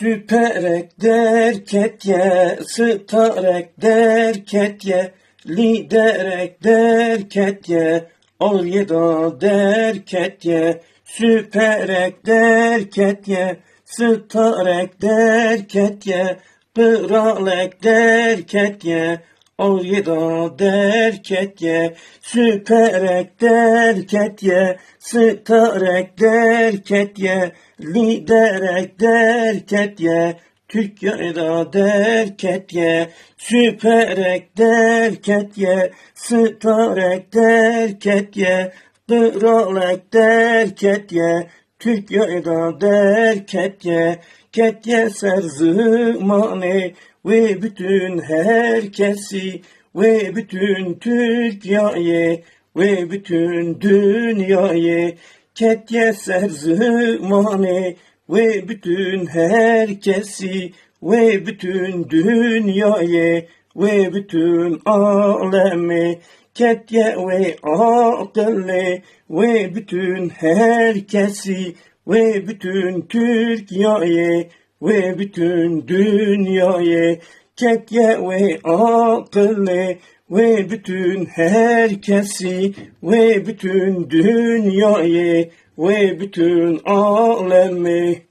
Süperek derket ye, starek derket ye, liderek derket ye, Alyeda derket ye, süperek derket ye, starek derket ye, Pıralek derket ye, Alyeda derket ye, süperek derket ye, starek derket ye, liderek derket ye, Türkiye'de derket ye, süperek derket ye, starek derket ye, Pıralek derket ye, Türkiye'de derket ye, ket ye serzımane ve bütün herkesi ve bütün Türkiye'ye ve bütün dünyayı ket ye serzımane ve bütün herkesi ve bütün dünyayı ve bütün alemi ketye ve akıllı ve bütün herkesi ve bütün Türkiye'yi ve bütün dünyayı ketye ve akıllı ve bütün herkesi ve bütün dünyayı ve bütün alemi